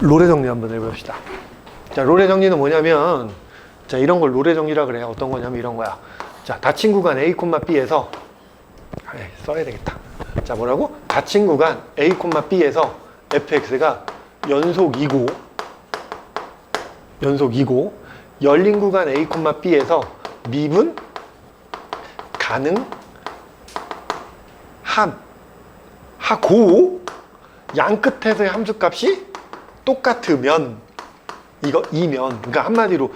롤의 정리 한번 해봅시다. 자, 롤의 정리는 뭐냐면, 자, 이런 걸 롤의 정리라 그래요. 어떤 거냐면 이런 거야. 자, 닫힌 구간 A, B에서, 에이, 써야 되겠다. 자, 뭐라고? 닫힌 구간 A, B에서 fx가 연속이고, 연속이고, 열린 구간 A, B에서 미분 가능 함 하고 양 끝에서의 함수값이 똑같으면 이거 이면 그러니까 한마디로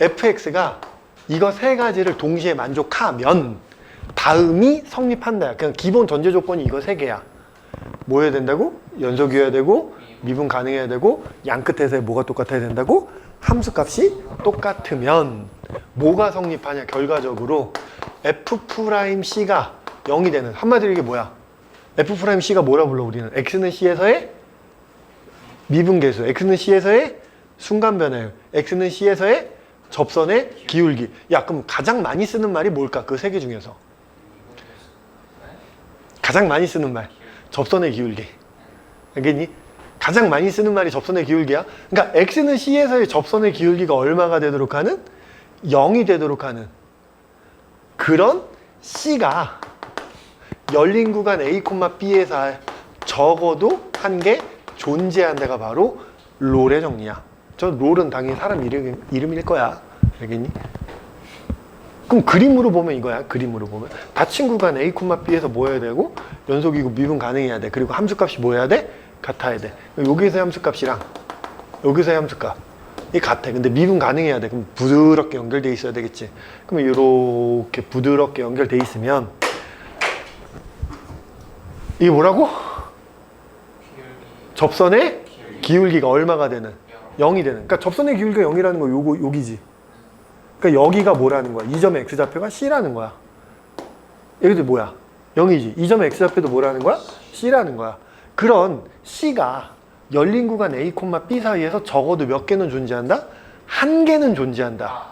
fx가 이거 세 가지를 동시에 만족하면 다음이 성립한다. 그냥 기본 전제 조건이 이거 세 개야. 뭐 해야 된다고? 연속이어야 되고 미분 가능해야 되고 양 끝에서의 뭐가 똑같아야 된다고? 함수값이 똑같으면 뭐가 성립하냐? 결과적으로 f'c가 0이 되는 한마디로 이게 뭐야? f'c가 뭐라 불러 우리는? x는 c에서의 미분계수, x는 c에서의 순간 변화율, x는 c에서의 접선의 기울기. 야, 그럼 가장 많이 쓰는 말이 뭘까? 그 세 개 중에서. 가장 많이 쓰는 말. 접선의 기울기. 알겠니? 가장 많이 쓰는 말이 접선의 기울기야. 그러니까 x는 c에서의 접선의 기울기가 얼마가 되도록 하는? 0이 되도록 하는 그런 c가 열린 구간 A, B에서 적어도 한개 존재한다가 바로 롤의 정리야. 저 롤은 당연히 사람 이름, 이름일 거야. 알겠니? 그럼 그림으로 보면 이거야. 그림으로 보면. 닫힌 구간 A, B에서 뭐 해야 되고 연속이고 미분 가능해야 돼. 그리고 함수값이 뭐 해야 돼? 같아야 돼. 여기서의 함수값이랑 여기서의 함수값. 이 같아. 근데 미분 가능해야 돼. 그럼 부드럽게 연결돼 있어야 되겠지. 그러면 이렇게 부드럽게 연결돼 있으면 이게 뭐라고? 접선의 기울기가 얼마가 되는? 0이 되는. 그러니까 접선의 기울기가 0이라는 거 요거 여기지. 그러니까 여기가 뭐라는 거야? 이 점의 x좌표가 c라는 거야. 여기도 뭐야? 0이지. 이 점의 x좌표도 뭐라는 거야? c라는 거야. 그런 c가 열린 구간 A, B 사이에서 적어도 몇 개는 존재한다? 한 개는 존재한다.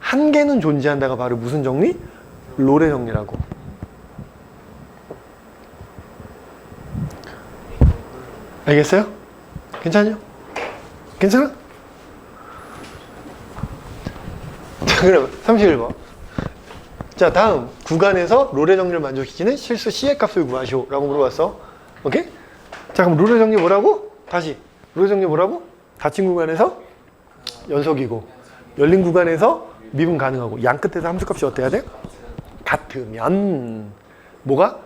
한 개는 존재한다가 바로 무슨 정리? 롤의 정리라고. 알겠어요? 괜찮요? 괜찮아? 자, 그럼 31번. 자, 다음 구간에서 롤의 정리를 만족시키는 실수 C의 값을 구하시오 라고 물어봤어. 오케이? 자, 그럼 롤의 정리 뭐라고? 다시. 롤의 정리 뭐라고? 닫힌 구간에서 연속이고 열린 구간에서 미분 가능하고 양 끝에서 함수값이 어때야 돼? 같으면 뭐가?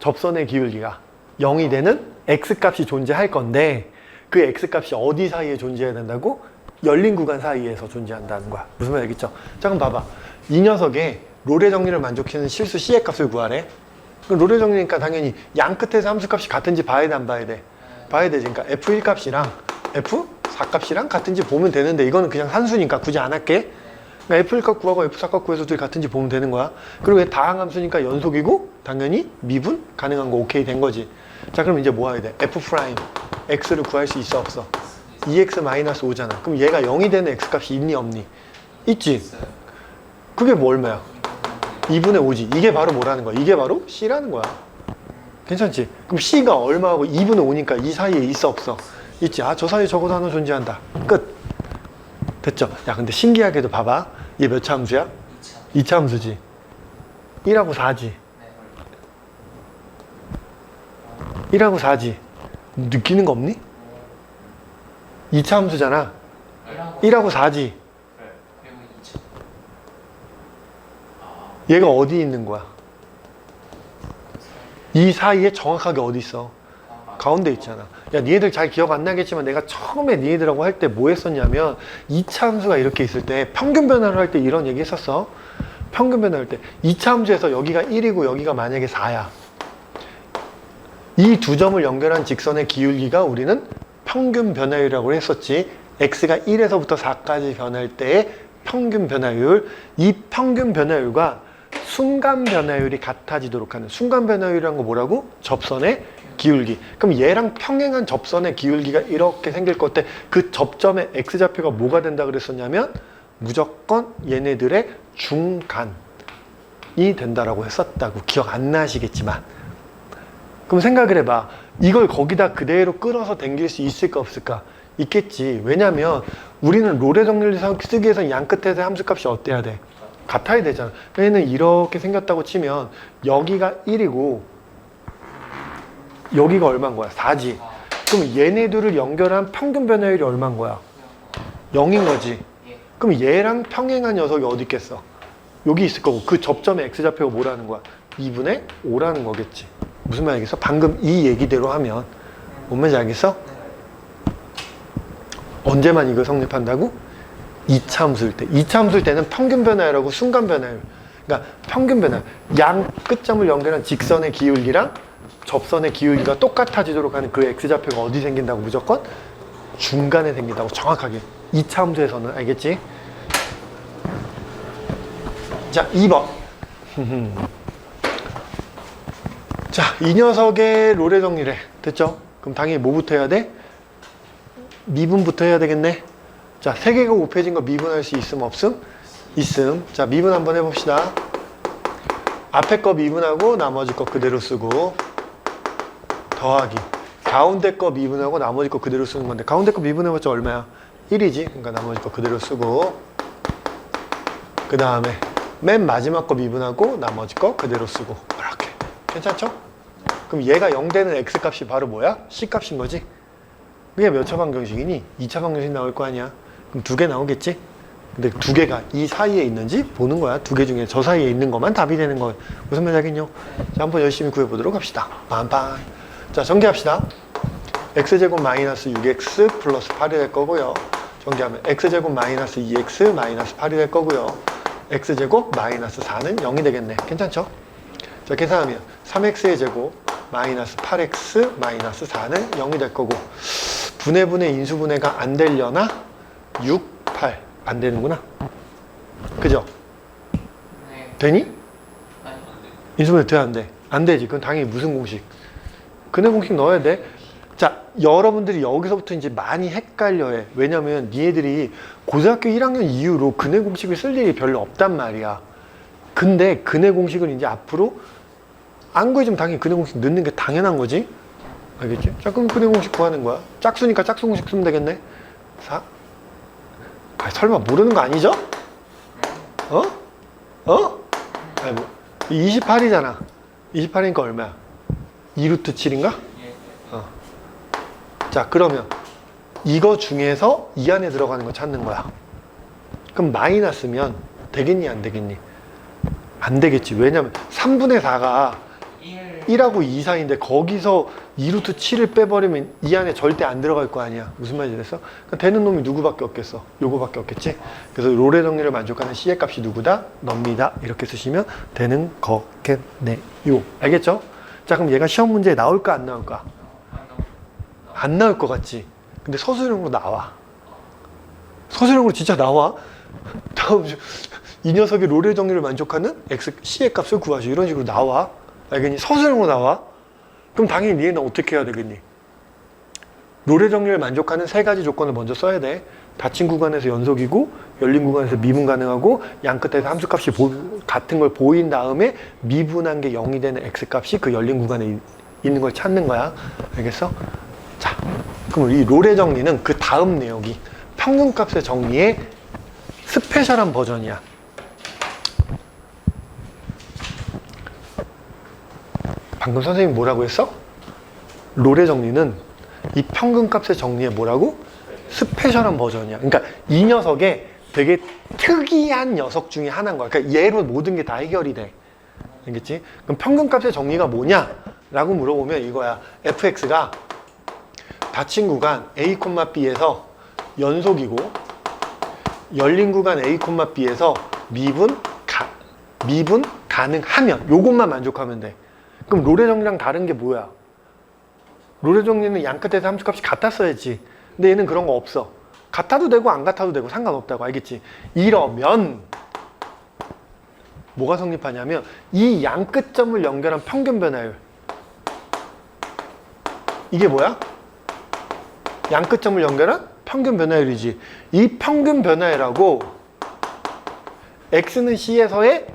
접선의 기울기가 0이 되는 x값이 존재할 건데 그 x값이 어디 사이에 존재해야 된다고? 열린 구간 사이에서 존재한다는 거야. 무슨 말 알겠죠? 자 그럼 봐봐. 이 녀석의 롤의 정리를 만족하는 실수 c의 값을 구하래. 그럼 롤의 정리니까 당연히 양 끝에서 함수 값이 같은지 봐야 돼 안 봐야 돼? 봐야 되지. 그러니까 f1 값이랑 f4 값이랑 같은지 보면 되는데 이거는 그냥 산수니까 굳이 안 할게. 그러니까 F1 값 구하고 F4 값 구해서 둘이 같은지 보면 되는 거야. 그리고 왜 다항 함수니까 연속이고 당연히 미분 가능한 거 오케이 된 거지. 자 그럼 이제 뭐 해야 돼? F 프라임 x를 구할 수 있어 없어? 2x 마이너스 5잖아. 그럼 얘가 0이 되는 x 값이 있니 없니? 있지. 그게 뭐 얼마야? 2분의 5지. 이게 바로 뭐라는 거야? 이게 바로 c라는 거야. 괜찮지? 그럼 c가 얼마하고 2분의 5니까 이 사이에 있어 없어? 있지. 아 저 사이에 적어도 하나 존재한다. 끝. 됐죠? 야 근데 신기하게도 봐봐. 얘 몇 차 함수야? 2차 함수지. 1하고 4지. 1하고 4지. 느끼는 거 없니? 2차 함수잖아. 1하고 4지. 얘가 어디 있는 거야? 이 사이에 정확하게 어디 있어? 가운데 있잖아. 야, 니네들 잘 기억 안 나겠지만 내가 처음에 니네들하고 할 때 뭐 했었냐면 2차 함수가 이렇게 있을 때 평균 변화를 할 때 이런 얘기 했었어. 평균 변화할 때 2차 함수에서 여기가 1이고 여기가 만약에 4야. 이 두 점을 연결한 직선의 기울기가 우리는 평균 변화율이라고 했었지. x가 1에서부터 4까지 변할 때의 평균 변화율. 이 평균 변화율과 순간 변화율이 같아지도록 하는 순간 변화율이란 거 뭐라고? 접선의 기울기. 그럼 얘랑 평행한 접선의 기울기가 이렇게 생길 것 같아. 그 접점의 x좌표가 뭐가 된다 그랬었냐면 무조건 얘네들의 중간이 된다라고 했었다고 기억 안 나시겠지만 그럼 생각을 해봐. 이걸 거기다 그대로 끌어서 당길 수 있을까 없을까? 있겠지. 왜냐면 우리는 롤의 정리를 사- 쓰기 위해서 양 끝에서 함수값이 어때야 돼? 같아야 되잖아. 얘는 이렇게 생겼다고 치면 여기가 1이고 여기가 얼마인 거야? 4지. 그럼 얘네들을 연결한 평균 변화율이 얼마인 거야? 0인 거지. 예. 그럼 얘랑 평행한 녀석이 어디 있겠어? 여기 있을 거고 그 접점의 x좌표가 뭐라는 거야? 2분의 5라는 거겠지. 무슨 말이겠어? 방금 이 얘기대로 하면 뭔 말인지 알겠어? 언제만 이거 성립한다고? 2차 함수일 때. 2차 함수일 때는 평균 변화율하고 순간 변화율. 그러니까 평균 변화. 양 끝점을 연결한 직선의 기울기랑 접선의 기울기가 똑같아지도록 하는 그 x좌표가 어디 생긴다고 무조건? 중간에 생긴다고 정확하게. 2차 함수에서는 알겠지? 자, 2번. 자, 이 녀석의 롤의 정리래. 됐죠? 그럼 당연히 뭐부터 해야 돼? 미분부터 해야 되겠네. 자, 세 개가 곱해진 거 미분할 수 있음 없음? 있음. 자, 미분 한번 해봅시다. 앞에 거 미분하고 나머지 거 그대로 쓰고 더하기. 가운데 거 미분하고 나머지 거 그대로 쓰는 건데 가운데 거 미분해봤자 얼마야? 1이지. 그러니까 나머지 거 그대로 쓰고 그 다음에 맨 마지막 거 미분하고 나머지 거 그대로 쓰고 이렇게 괜찮죠? 그럼 얘가 0 되는 x 값이 바로 뭐야? c 값인 거지? 그게 몇 차 방정식이니? 2차 방정식 나올 거 아니야? 그럼 두 개 나오겠지? 근데 두 개가 이 사이에 있는지 보는 거야. 두 개 중에 저 사이에 있는 것만 답이 되는 거야. 무슨 말이겠냐? 자, 한번 열심히 구해보도록 합시다. 빰빰. 자, 전개합시다. x제곱 마이너스 6x 플러스 8이 될 거고요. 전개하면 x제곱 마이너스 2x 마이너스 8이 될 거고요. x제곱 마이너스 4는 0이 되겠네. 괜찮죠? 자, 계산하면 3x의 제곱 마이너스 8x 마이너스 4는 0이 될 거고 분해분해 인수분해가 안 되려나? 6, 8. 안 되는구나. 그죠? 네. 되니? 인수분해 돼, 안 돼? 안 되지. 그건 당연히 무슨 공식? 근해 공식 넣어야 돼. 자, 여러분들이 여기서부터 이제 많이 헷갈려해. 왜냐면 니네들이 고등학교 1학년 이후로 근해 공식을 쓸 일이 별로 없단 말이야. 근데 근해 공식을 이제 앞으로 안 구해주면 당연히 근해 공식 넣는 게 당연한 거지. 알겠지? 자, 그럼 근해 공식 구하는 거야. 짝수니까 짝수 공식 쓰면 되겠네. 4. 아, 설마 모르는 거 아니죠? 어? 어? 아니, 뭐, 28이잖아. 28이니까 얼마야? 2루트 7인가? 예. 자, 그러면 이거 중에서 이 안에 들어가는 거 찾는 거야. 그럼 마이너스면 되겠니, 안 되겠니? 안 되겠지. 왜냐면 3분의 4가 1. 1하고 2 사이인데 거기서 2루트 7을 빼버리면 이 안에 절대 안 들어갈 거 아니야. 무슨 말인지 됐어? 그러니까 되는 놈이 누구밖에 없겠어? 요거밖에 없겠지? 그래서 롤의 정리를 만족하는 C의 값이 누구다? 넙니다. 이렇게 쓰시면 되는 거겠네요. 알겠죠? 자, 그럼 얘가 시험 문제에 나올까, 안 나올까? 안 나올 것 같지? 근데 서술형으로 나와. 서술형으로 진짜 나와. 다음 주, 이 녀석의 롤의 정리를 만족하는 x, c의 값을 구하시오. 이런 식으로 나와. 알겠니? 서술형으로 나와. 그럼 당연히 얘는 어떻게 해야 되겠니? 롤의 정리를 만족하는 세 가지 조건을 먼저 써야 돼. 닫힌 구간에서 연속이고, 열린 구간에서 미분 가능하고, 양 끝에서 함수값이 보- 같은 걸 보인 다음에 미분한 게 0이 되는 x값이 그 열린 구간에 이- 있는 걸 찾는 거야. 알겠어? 자, 그럼 이 롤의 정리는 그 다음 내용이 평균값의 정리의 스페셜한 버전이야. 방금 선생님이 뭐라고 했어? 롤의 정리는 이 평균값의 정리의 뭐라고? 스페셜한 버전이야. 그러니까 이 녀석의 되게 특이한 녀석 중에 하나인 거야. 그러니까 얘로 모든 게 다 해결이 돼. 알겠지? 그럼 평균값의 정리가 뭐냐? 라고 물어보면 이거야. fx가 닫힌 구간 a, b에서 연속이고 열린 구간 a, b에서 미분 가, 미분 가능하면 요것만 만족하면 돼. 그럼 롤의 정리랑 다른 게 뭐야? 롤의 정리는 양 끝에서 함수값이 같았어야지. 근데 얘는 그런 거 없어. 같아도 되고 안 같아도 되고 상관없다고 알겠지? 이러면 뭐가 성립하냐면 이 양 끝점을 연결한 평균 변화율 이게 뭐야? 양 끝점을 연결한 평균 변화율이지. 이 평균 변화율하고 x는 c에서의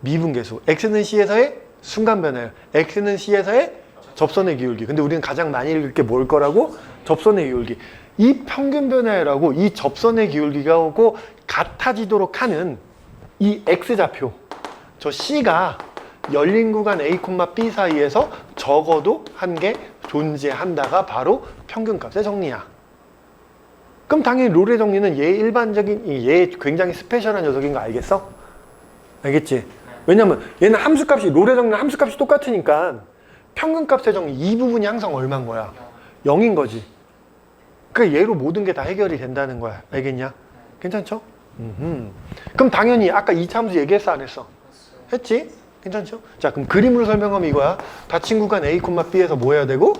미분계수, x는 c에서의 순간 변화율, x는 c에서의 접선의 기울기. 근데 우리는 가장 많이 읽을 게 뭘 거라고? 접선의 기울기. 이 평균 변화라고 이 접선의 기울기가 오고 같아지도록 하는 이 x좌표 저 c가 열린 구간 a, b 사이에서 적어도 한 개 존재한다가 바로 평균값의 정리야. 그럼 당연히 롤의 정리는 얘 일반적인 이얘 굉장히 스페셜한 녀석인 거 알겠어? 알겠지? 왜냐면 얘는 함수값이 롤의 정리는 함수값이 똑같으니까 평균값의 정리 이 부분이 항상 얼마인 거야? 0인 거지. 그 얘로 모든 게 다 해결이 된다는 거야. 알겠냐? 괜찮죠? 음흠. 그럼 당연히 아까 이차 함수 얘기했어 안 했어? 했지? 괜찮죠? 자 그럼 그림으로 설명하면 이거야. 닫힌 구간 A, B에서 뭐 해야 되고?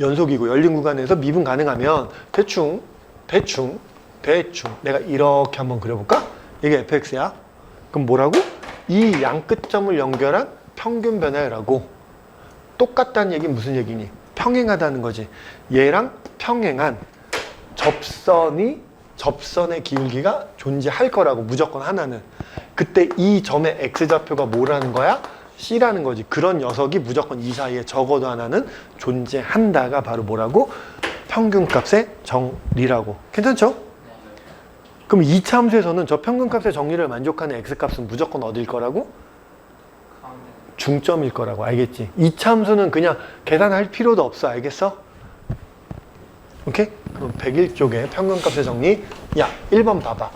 연속이고 열린 구간에서 미분 가능하면 대충 대충 대충 내가 이렇게 한번 그려볼까? 이게 fx야. 그럼 뭐라고? 이 양 끝점을 연결한 평균 변화라고. 똑같다는 얘기 무슨 얘기니? 평행하다는 거지. 얘랑 평행한 접선이 접선의 기울기가 존재할 거라고 무조건 하나는. 그때 이 점의 x좌표가 뭐라는 거야? c라는 거지. 그런 녀석이 무조건 이 사이에 적어도 하나는 존재한다가 바로 뭐라고? 평균값의 정리라고. 괜찮죠? 그럼 2차 함수에서는 저 평균값의 정리를 만족하는 x값은 무조건 어딜 거라고? 중점일 거라고 알겠지? 2차 함수는 그냥 계산할 필요도 없어 알겠어? 오케이? 그럼 101쪽에 평균값의 정리 야 1번 봐봐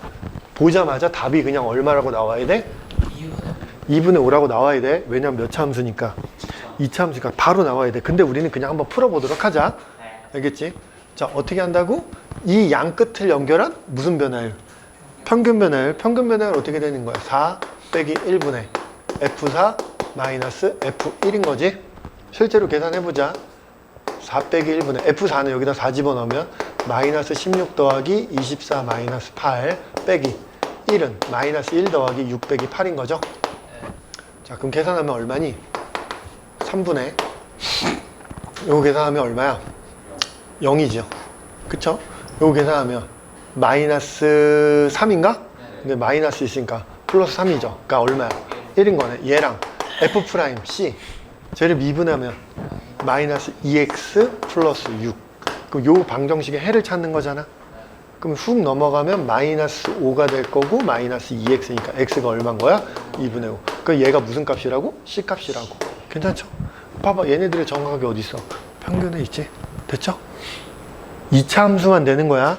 보자마자 답이 그냥 얼마라고 나와야 돼? 이유는 2분의 5라고 나와야 돼 왜냐면 몇 2차 함수니까 바로 나와야 돼 근데 우리는 그냥 한번 풀어보도록 하자 네. 알겠지? 자 어떻게 한다고? 이 양 끝을 연결한 무슨 변화율? 평균 변화율 평균 변화율 어떻게 되는 거야? 4 빼기 1분의 F4 마이너스 F1인 거지 실제로 계산해보자 4 빼기 1분의 F4는 여기다 4 집어넣으면 마이너스 16 더하기 24 마이너스 8 빼기 1은 마이너스 1 더하기 6 빼기 8인 거죠 네. 자 그럼 계산하면 얼마니? 3분의 요거 계산하면 얼마야? 0이죠 그쵸? 요거 계산하면 마이너스 3인가? 근데 마이너스 있으니까 플러스 3이죠 그러니까 얼마야? 1인 거네 얘랑 F 프라임 C 쟤를 미분하면 마이너스 2x 플러스 6 그럼 요 방정식의 해를 찾는 거잖아 그럼 훅 넘어가면 마이너스 5가 될 거고 마이너스 2x니까 x가 얼마인 거야? 2분의 5. 그 얘가 무슨 값이라고? c 값이라고. 괜찮죠? 봐봐 얘네들의 정각이 어디 있어? 평균에 있지. 됐죠? 2차 함수만 되는 거야.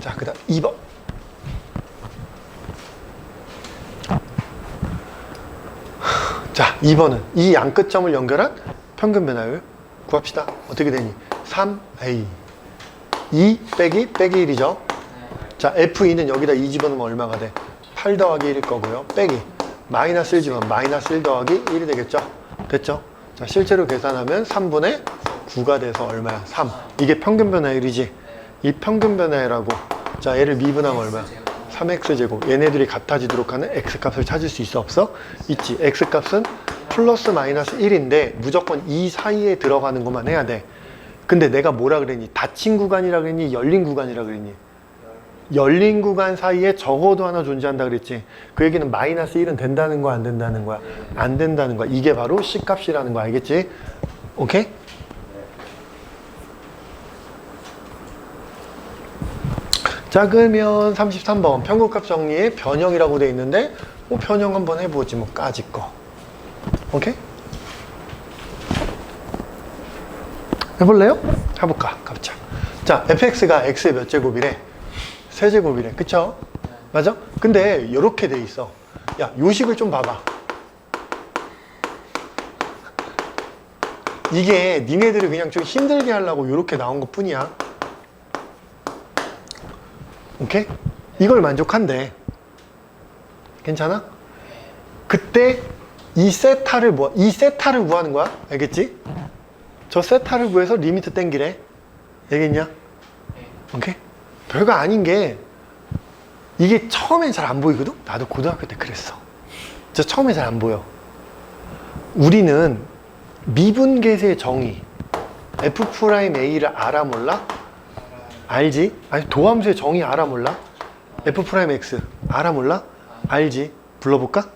자, 그 다음 2번. 자, 2번은 이 양끝점을 연결한 평균 변화율 구합시다. 어떻게 되니? 3a 2 빼기 빼기 1이죠. 자, F2는 여기다 2 집어넣으면 얼마가 돼? 8 더하기 1일 거고요. 빼기. 마이너스 1 집어넣으면 마이너스 1 더하기 1이 되겠죠? 됐죠? 자, 실제로 계산하면 3분의 9가 돼서 얼마야? 3. 이게 평균 변화율이지? 이 평균 변화율하고 자, 얘를 미분하면 얼마야? 3x제곱. 얘네들이 같아지도록 하는 x값을 찾을 수 있어? 없어? 있지. x값은 플러스 마이너스 1인데 무조건 이 사이에 들어가는 것만 해야 돼. 근데 내가 뭐라 그랬니? 닫힌 구간이라 그랬니? 열린 구간이라 그랬니? 열린 구간 사이에 적어도 하나 존재한다 그랬지. 그 얘기는 마이너스 1은 된다는 거야, 안 된다는 거야? 안 된다는 거야. 이게 바로 C 값이라는 거 알겠지? 오케이? 자, 그러면 33번 평균값 정리의 변형이라고 돼 있는데 뭐 변형 한번 해보지 뭐 까짓 거. 오케이? 해볼래요? 해볼까? 가보자. 자, fx가 x의 몇 제곱이래? 세제곱이래. 그쵸? 맞아? 근데 이렇게 돼 있어. 야, 요식을 좀 봐봐. 이게 니네들을 그냥 좀 힘들게 하려고 이렇게 나온 것 뿐이야. 오케이? 이걸 만족한대. 괜찮아? 그때 이 세타를 뭐, 이 세타를 구하는 거야. 알겠지? 저 세타를 구해서 리미트 땡기래. 알겠냐? 오케이? 별거 아닌 게 이게 처음엔 잘 안 보이거든? 나도 고등학교 때 그랬어. 저 처음에 잘 안 보여. 우리는 미분계수의 정의 F'A를 알아 몰라? 알지? 아니 도함수의 정의 알아 몰라? F'X 알아 몰라? 알지? 불러볼까?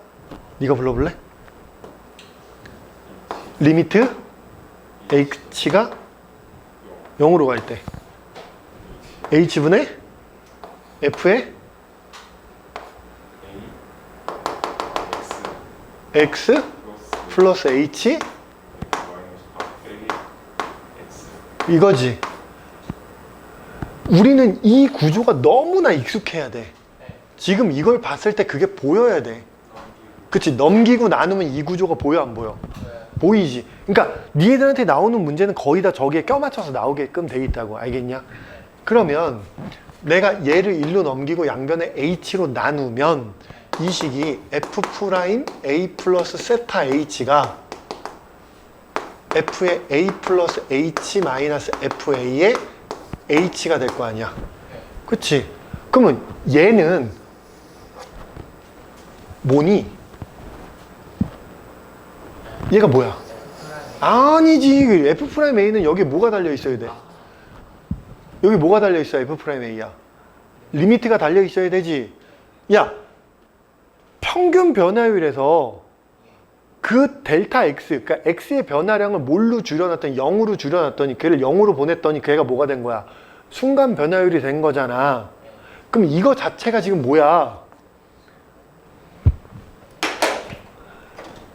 네가 불러볼래? 리미트 H가 0으로 갈 때 h분의 f의 x x 플러스 h x 이거지. 우리는 이 구조가 너무나 익숙해야 돼. 지금 이걸 봤을 때 그게 보여야 돼. 그치? 넘기고 나누면 이 구조가 보여 안 보여? 보이지. 그러니까 니네들한테 나오는 문제는 거의 다 저기에 껴맞춰서 나오게끔 돼 있다고 알겠냐? 그러면 내가 얘를 1로 넘기고 양변에 h로 나누면 이 식이 f 프라임 a 플러스 세타 h가 f의 a 플러스 h 마이너스 fa의 h가 될 거 아니야. 그치? 그러면 얘는 뭐니? 얘가 뭐야? 아니지. 그 f 프라임 a는 여기 뭐가 달려 있어야 돼? 여기 뭐가 달려 있어? f 프라임 a야. 리미트가 달려 있어야 되지. 야, 평균 변화율에서 그 델타 x, 그러니까 x의 변화량을 뭘로 줄여놨더니 0으로 줄여놨더니 걔를 0으로 보냈더니 걔가 뭐가 된 거야? 순간 변화율이 된 거잖아. 그럼 이거 자체가 지금 뭐야?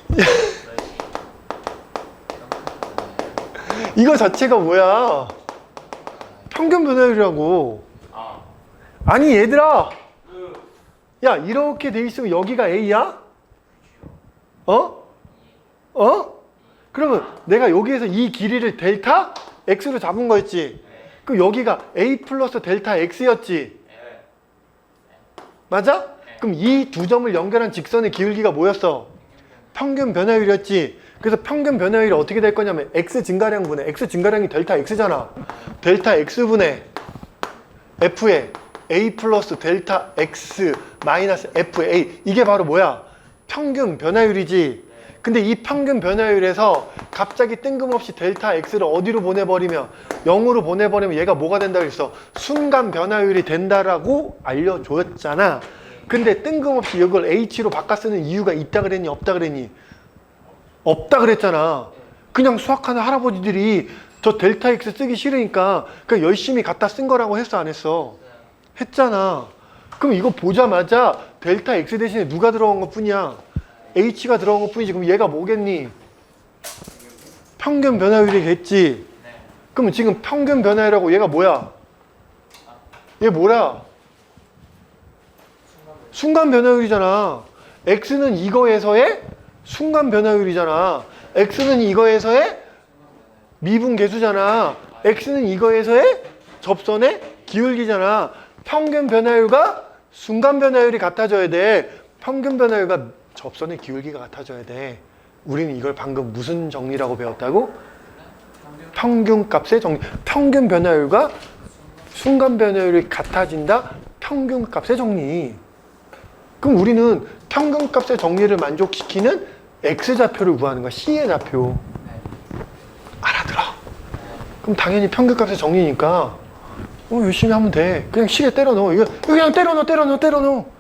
이거 자체가 뭐야? 평균 변화율이라고. 아, 아니 얘들아, 그, 야 이렇게 돼 있으면 여기가 a야? 어? 어? 그러면 내가 여기에서 이 길이를 델타 x로 잡은 거였지. 그럼 여기가 a 플러스 델타 x였지. 네. 맞아? 그럼 이 두 점을 연결한 직선의 기울기가 뭐였어? 평균 변화율이었지. 그래서 평균 변화율이 어떻게 될 거냐면 x 증가량 분의 x 증가량이 델타 x잖아. 델타 x분의 f의 a 플러스 델타 x 마이너스 fa 이게 바로 뭐야? 평균 변화율이지. 근데 이 평균 변화율에서 갑자기 뜬금없이 델타 x를 어디로 보내버리면 0으로 보내버리면 얘가 뭐가 된다고 했어? 순간 변화율이 된다라고 알려줬잖아. 근데 뜬금없이 이걸 h로 바꿔 쓰는 이유가 있다 그랬니? 없다 그랬니? 없다 그랬잖아. 그냥 수학하는 할아버지들이 저 델타 x 쓰기 싫으니까 그냥 열심히 갖다 쓴 거라고 했어 안 했어? 했잖아. 그럼 이거 보자마자 델타 x 대신에 누가 들어간 것 뿐이야? H가 들어간 것 뿐이지. 그럼 얘가 뭐겠니? 평균 변화율이겠지. 네. 그럼 지금 평균 변화율하고 얘가 뭐야? 얘 뭐야? 순간 변화율이잖아. x는 이거에서의 순간 변화율이잖아. x는 이거에서의 미분 계수잖아. x는 이거에서의 접선의 기울기잖아. 평균 변화율과 순간 변화율이 같아져야 돼. 평균 변화율과 접선의 기울기가 같아져야 돼. 우리는 이걸 방금 무슨 정리라고 배웠다고? 평균 값의 정리. 평균 변화율과 순간 변화율이 같아진다. 평균 값의 정리. 그럼 우리는 평균 값의 정리를 만족시키는 x좌표를 구하는 거야. c의 좌표. 알아들어. 그럼 당연히 평균 값의 정리니까 어, 열심히 하면 돼. 그냥 시계 때려 넣어. 이거 그냥 때려 넣어, 때려 넣어, 때려 넣어.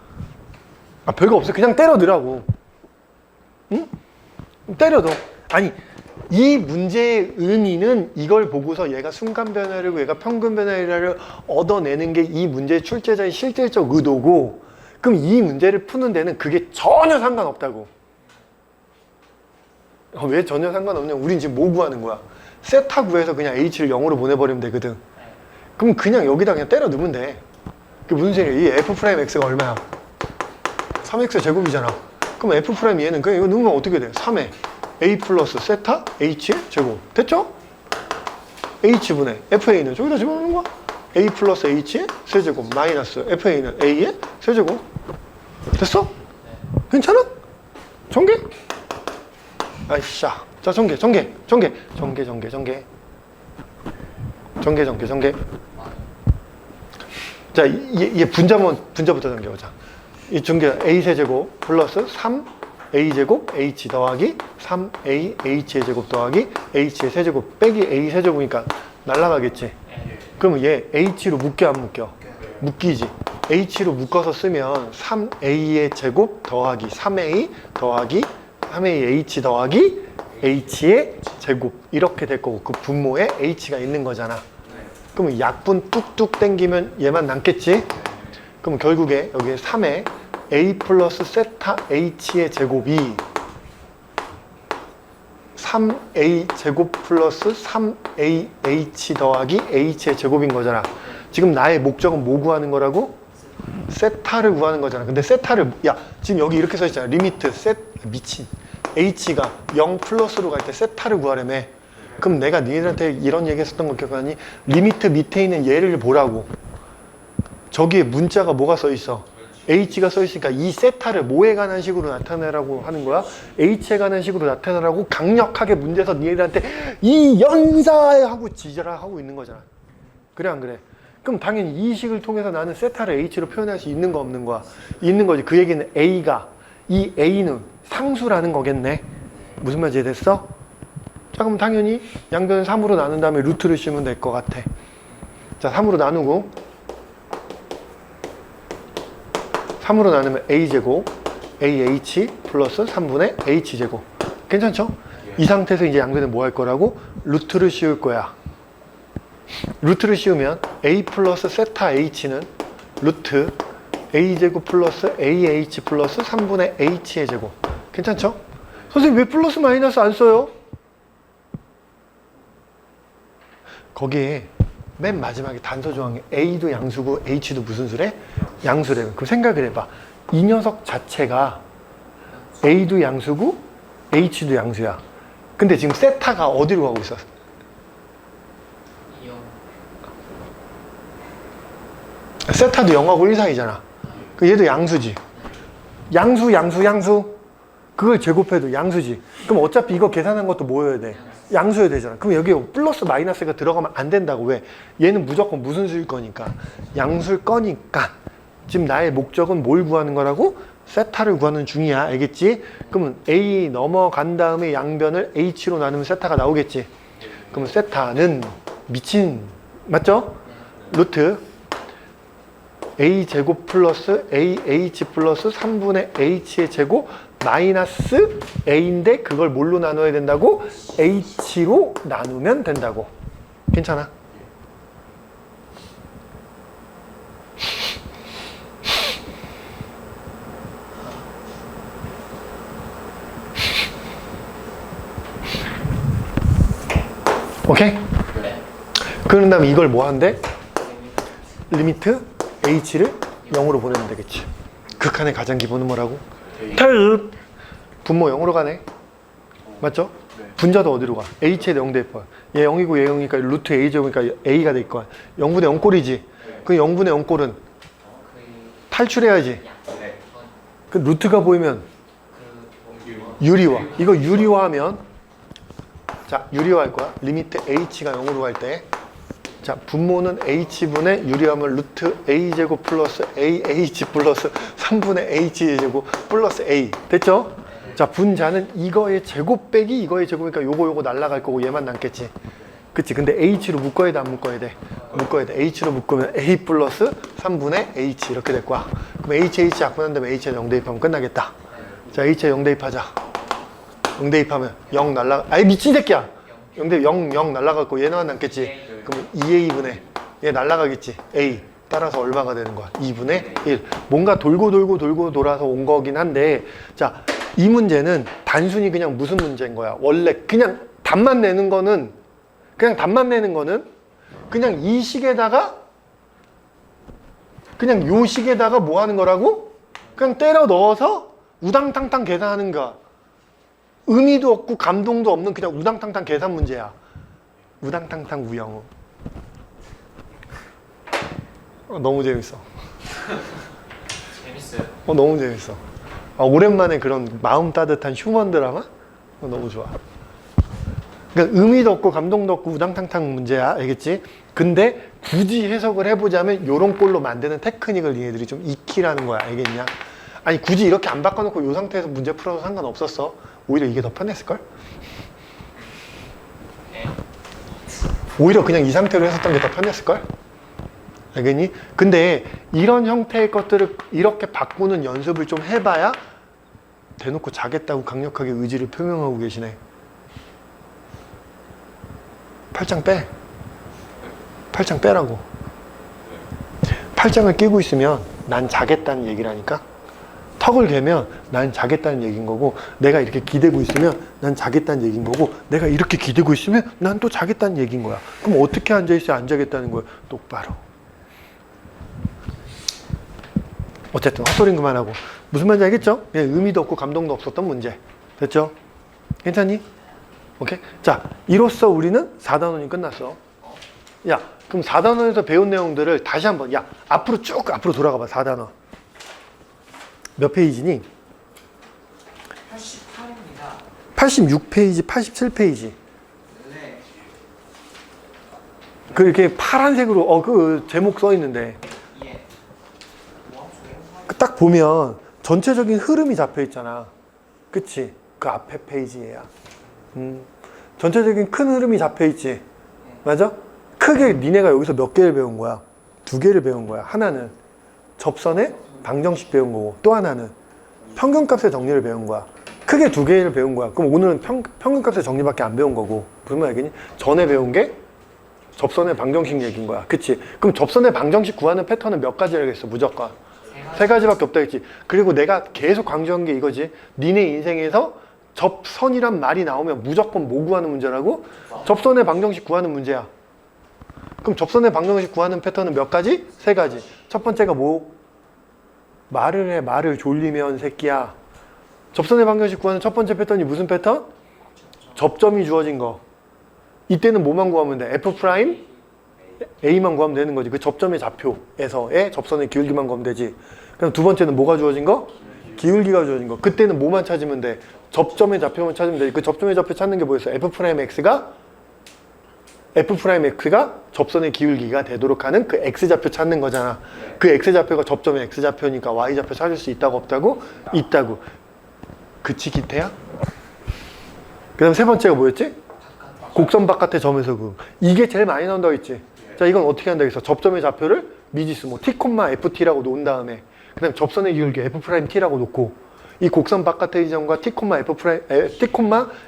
아 별거 없어. 그냥 때려 넣으라고. 응? 때려 넣어. 아니 이 문제의 의미는 이걸 보고서 얘가 순간 변화율이고 얘가 평균 변화율을 얻어내는 게 이 문제의 출제자의 실질적 의도고 그럼 이 문제를 푸는 데는 그게 전혀 상관없다고. 어, 왜 전혀 상관없냐? 우린 지금 뭐 구하는 거야? 세타 구해서 그냥 h를 0으로 보내버리면 되거든. 그럼 그냥 여기다 그냥 때려 넣으면 돼. 그게 무슨 소리야? 이 f 프라임 x가 얼마야? 3x 제곱이잖아. 그럼 f 프라임 얘는 그냥 이거 넣으면 어떻게 돼? 3에 a 플러스 세타 h의 제곱. 됐죠? h분의 fa는 저기다 집어넣는 거야. a 플러스 h의 세제곱 마이너스 fa는 a의 세제곱. 됐어? 괜찮아? 전개? 아이샤. 자, 전개, 전개, 전개, 전개, 전개, 전개. 전개, 전개, 전개. 자, 얘, 얘 분자만, 분자부터 전개하자. 이 전개 a 세제곱 플러스 3 a 제곱 h 더하기 3a h의 제곱 더하기 h의 세제곱 빼기 a 세제곱이니까 날라가겠지. 네. 그러면 얘 h로 묶여 안 묶여? 묶이지. h로 묶어서 쓰면 3a의 제곱 더하기 3a 더하기 3a h 더하기 h의 제곱 이렇게 될 거고 그 분모에 h가 있는 거잖아. 그러면 약분 뚝뚝 땡기면 얘만 남겠지? 그럼 결국에 여기에 3에 a 플러스 세타 h의 제곱이 3a 제곱 플러스 3ah 더하기 h의 제곱인 거잖아. 지금 나의 목적은 뭐 구하는 거라고? 세타를 구하는 거잖아. 근데 세타를 야 지금 여기 이렇게 써 있잖아. 리미트 세 미친 h가 0 플러스로 갈 때 세타를 구하려며. 그럼 내가 니네들한테 이런 얘기 했었던 거 기억하니? 리미트 밑에 있는 얘를 보라고. 저기에 문자가 뭐가 써 있어? h가 써 있으니까 이 세타를 뭐에 관한 식으로 나타내라고 하는 거야? h에 관한 식으로 나타내라고 강력하게 문제에서 니네들한테 이 연사에 하고 지랄하고 있는 거잖아. 그래 안 그래? 그럼 당연히 이 식을 통해서 나는 세타를 h로 표현할 수 있는 거 없는 거야? 있는 거지. 그 얘기는 a가 이 a는 상수라는 거겠네. 무슨 말인지 이해됐어? 자 그럼 당연히 양변을 3으로 나눈 다음에 루트를 씌우면 될 것 같아. 자 3으로 나누고 3으로 나누면 a제곱 ah 플러스 3분의 h제곱 괜찮죠? 이 상태에서 이제 양변에 뭐 할 거라고? 루트를 씌울 거야 루트를 씌우면 a 플러스 세타 h는 루트 a제곱 플러스 ah 플러스 3분의 h의 제곱 괜찮죠? 선생님 왜 플러스 마이너스 안 써요? 거기에 맨 마지막에 단서 조항에 a도 양수고 h도 무슨 수래? 양수래. 그럼 생각을 해봐. 이 녀석 자체가 a도 양수고 h도 양수야. 근데 지금 세타가 어디로 가고 있어? 세타도 0하고 1 사이잖아. 그 얘도 양수지. 양수, 양수, 양수. 그걸 제곱해도 양수지. 그럼 어차피 이거 계산한 것도 뭐여야 돼? 양수여야 되잖아. 그럼 여기 플러스 마이너스가 들어가면 안 된다고. 왜? 얘는 무조건 무슨 수일 거니까. 양수일 거니까. 지금 나의 목적은 뭘 구하는 거라고? 세타를 구하는 중이야. 알겠지? 그러면 A 넘어간 다음에 양변을 H로 나누면 세타가 나오겠지? 그러면 세타는 미친, 맞죠? 루트 a 제곱 플러스 ah 플러스 3분의 h의 제곱 마이너스 a인데 그걸 뭘로 나눠야 된다고? h로 나누면 된다고. 괜찮아? 오케이? 네 그런 다음에 이걸 뭐 한대? 리미트 h를 0으로 보내면 되겠지. 극한의 가장 기본은 뭐라고? 탈 분모 0으로 가네. 맞죠? 네. 분자도 어디로 가? h에 0 대입. 얘 0이고 얘 0이니까 루트 a 제곱이니까 a가 될 거야. 0분의 0꼴이지. 그 0분의 0꼴은 거의 탈출해야지. 네. 그 루트가 보이면 그 유리화. 이거 유리화하면 자 유리화할 거야. 리미트 h가 0으로 갈 때. 자 분모는 h분의 유리하면 루트 a 제곱 플러스 ah 플러스 3분의 h 제곱 플러스 a 됐죠? 자 분자는 이거의 제곱 빼기 이거의 제곱이니까 요거 요거 날라갈 거고 얘만 남겠지. 그치? 근데 h로 묶어야 돼 안 묶어야 돼? 묶어야 돼. h로 묶으면 a 플러스 3분의 h 이렇게 될 거야. 그럼 h h 약분한 다음에 h에 0 대입하면 끝나겠다. 자 h에 0 대입하자. 0 대입하면 0 날라. 아이 미친 새끼야. 0 대입 0 0 날라갈 거 얘는 남겠지. 그러면 2a분의 얘 날라가겠지. a 따라서 얼마가 되는 거야? 2분의 1. 뭔가 돌고 돌고 돌고 돌아서 온 거긴 한데 자, 이 문제는 단순히 그냥 무슨 문제인 거야? 원래 그냥 답만 내는 거는 그냥 답만 내는 거는 그냥 이 식에다가 그냥 요 식에다가 뭐 하는 거라고? 그냥 때려 넣어서 우당탕탕 계산하는 거야. 의미도 없고 감동도 없는 그냥 우당탕탕 계산 문제야. 우당탕탕 우영우. 어, 너무 재밌어. 재밌어요 어, 너무 재밌어. 아, 오랜만에 그런 마음 따뜻한 휴먼 드라마? 어, 너무 좋아. 그러니까 의미도 없고 감동도 없고 우당탕탕 문제야. 알겠지? 근데 굳이 해석을 해보자면 요런 꼴로 만드는 테크닉을 니네들이 좀 익히라는 거야. 알겠냐? 아니 굳이 이렇게 안 바꿔놓고 요 상태에서 문제 풀어도 상관없었어. 오히려 이게 더 편했을걸? 오히려 그냥 이 상태로 했었던 게 더 편했을걸? 알겠니? 근데 이런 형태의 것들을 이렇게 바꾸는 연습을 좀 해봐야 대놓고 자겠다고 강력하게 의지를 표명하고 계시네. 팔짱 빼. 팔짱 빼라고. 팔짱을 끼고 있으면 난 자겠다는 얘기라니까. 턱을 개면 난 자겠다는 얘기인 거고 내가 이렇게 기대고 있으면 난 자겠다는 얘기인 거고 내가 이렇게 기대고 있으면 난 또 자겠다는 얘기인 거야. 그럼 어떻게 앉아 있어야 안 자겠다는 거야? 똑바로. 어쨌든 헛소리는 그만하고 무슨 말인지 알겠죠? 예, 의미도 없고 감동도 없었던 문제. 됐죠? 괜찮니? 오케이? 자, 이로써 우리는 4단원이 끝났어. 야, 그럼 4단원에서 배운 내용들을 다시 한번, 야, 앞으로 쭉 앞으로 돌아가 봐, 4단원. 몇 페이지니? 88입니다. 86페이지, 87페이지. 네. 그 이렇게 파란색으로, 어, 그 제목 써 있는데. 예. 뭐 그딱 보면 전체적인 흐름이 잡혀 있잖아. 그치? 그 앞에 페이지에야. 음. 전체적인 큰 흐름이 잡혀 있지. 맞아? 크게 니네가 여기서 몇 개를 배운 거야? 두 개를 배운 거야. 하나는 접선의 방정식 배운 거고, 또 하나는 평균값의 정리를 배운 거야. 크게 두 개를 배운 거야. 그럼 오늘은 평, 평균값의 정리밖에 안 배운 거고. 무슨 말 알겠니? 전에 배운 게 접선의 방정식 얘기인 거야. 그치? 그럼 접선의 방정식 구하는 패턴은 몇 가지 알겠어, 무조건. 세 가지밖에 없다 했지. 그리고 내가 계속 강조한 게 이거지. 니네 인생에서 접선이란 말이 나오면 무조건 뭐 구하는 문제라고? 접선의 방정식 구하는 문제야. 그럼 접선의 방정식 구하는 패턴은 몇 가지? 세 가지. 첫 번째가 뭐? 말을 해, 말을 졸리면 새끼야. 접선의 방정식 구하는 첫 번째 패턴이 무슨 패턴? 접점이 주어진 거. 이때는 뭐만 구하면 돼? F 프라임? A만 구하면 되는 거지. 그 접점의 좌표에서의 접선의 기울기만 구하면 되지. 그럼 두 번째는 뭐가 주어진 거? 기울기가 주어진 거. 그때는 뭐만 찾으면 돼? 접점의 좌표만 찾으면 돼. 그 접점의 좌표 찾는 게 뭐였어? F 프라임 X가 F 프라임 X가 접선의 기울기가 되도록 하는 그 X 좌표 찾는 거잖아. 그 X 좌표가 접점의 X 좌표니까 Y 좌표 찾을 수 있다고 없다고? 있다고. 그치 기태야? 그 다음 세 번째가 뭐였지? 곡선 바깥의 점에서 그 이게 제일 많이 나온다고 했지. 자 이건 어떻게 한다고 했어? 접점의 좌표를 미지수 뭐 t, ft라고 놓은 다음에 그 다음 접선의 기울기 f 프라임 t라고 놓고 이 곡선 바깥의 점과 t, f 프라임 에, t,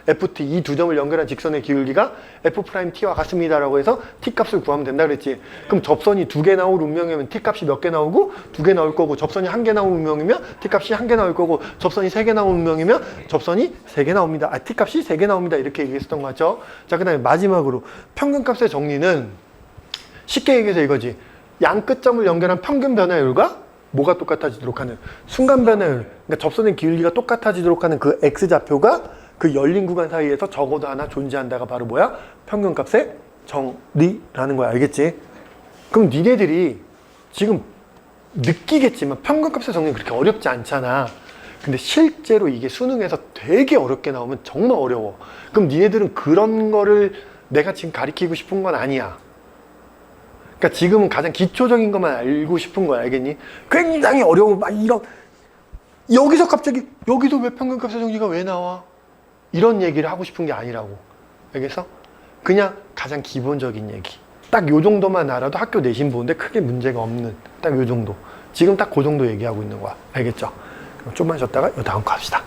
ft 이 두 점을 연결한 직선의 기울기가 f 프라임 t와 같습니다라고 해서 t 값을 구하면 된다 그랬지. 그럼 접선이 두 개 나올 운명이면 t 값이 몇 개 나오고 두 개 나올 거고 접선이 한 개 나올 운명이면 t 값이 한 개 나올 거고 접선이 세 개 나올 운명이면 접선이 세 개 나옵니다. 아 t 값이 세 개 나옵니다. 이렇게 얘기했었던 거 같죠? 자 그 다음에 마지막으로 평균값의 정리는 쉽게 얘기해서 이거지. 양 끝점을 연결한 평균 변화율과 뭐가 똑같아지도록 하는 순간 변화율. 그러니까 접선의 기울기가 똑같아지도록 하는 그 x 좌표가 그 열린 구간 사이에서 적어도 하나 존재한다가 바로 뭐야? 평균값의 정리라는 거야. 알겠지? 그럼 니네들이 지금 느끼겠지만 평균값의 정리는 그렇게 어렵지 않잖아. 근데 실제로 이게 수능에서 되게 어렵게 나오면 정말 어려워. 그럼 니네들은 그런 거를 내가 지금 가리키고 싶은 건 아니야. 그러니까 지금은 가장 기초적인 것만 알고 싶은 거야, 알겠니? 굉장히 어려워, 막 이런 여기서 갑자기 여기도 왜 평균값의 정리가 왜 나와? 이런 얘기를 하고 싶은 게 아니라고, 알겠어? 그냥 가장 기본적인 얘기. 딱 요 정도만 알아도 학교 내신 보는데 크게 문제가 없는 딱 요 정도. 지금 딱 그 정도 얘기하고 있는 거야, 알겠죠? 그럼 좀만 쉬었다가 요 다음 거 합시다.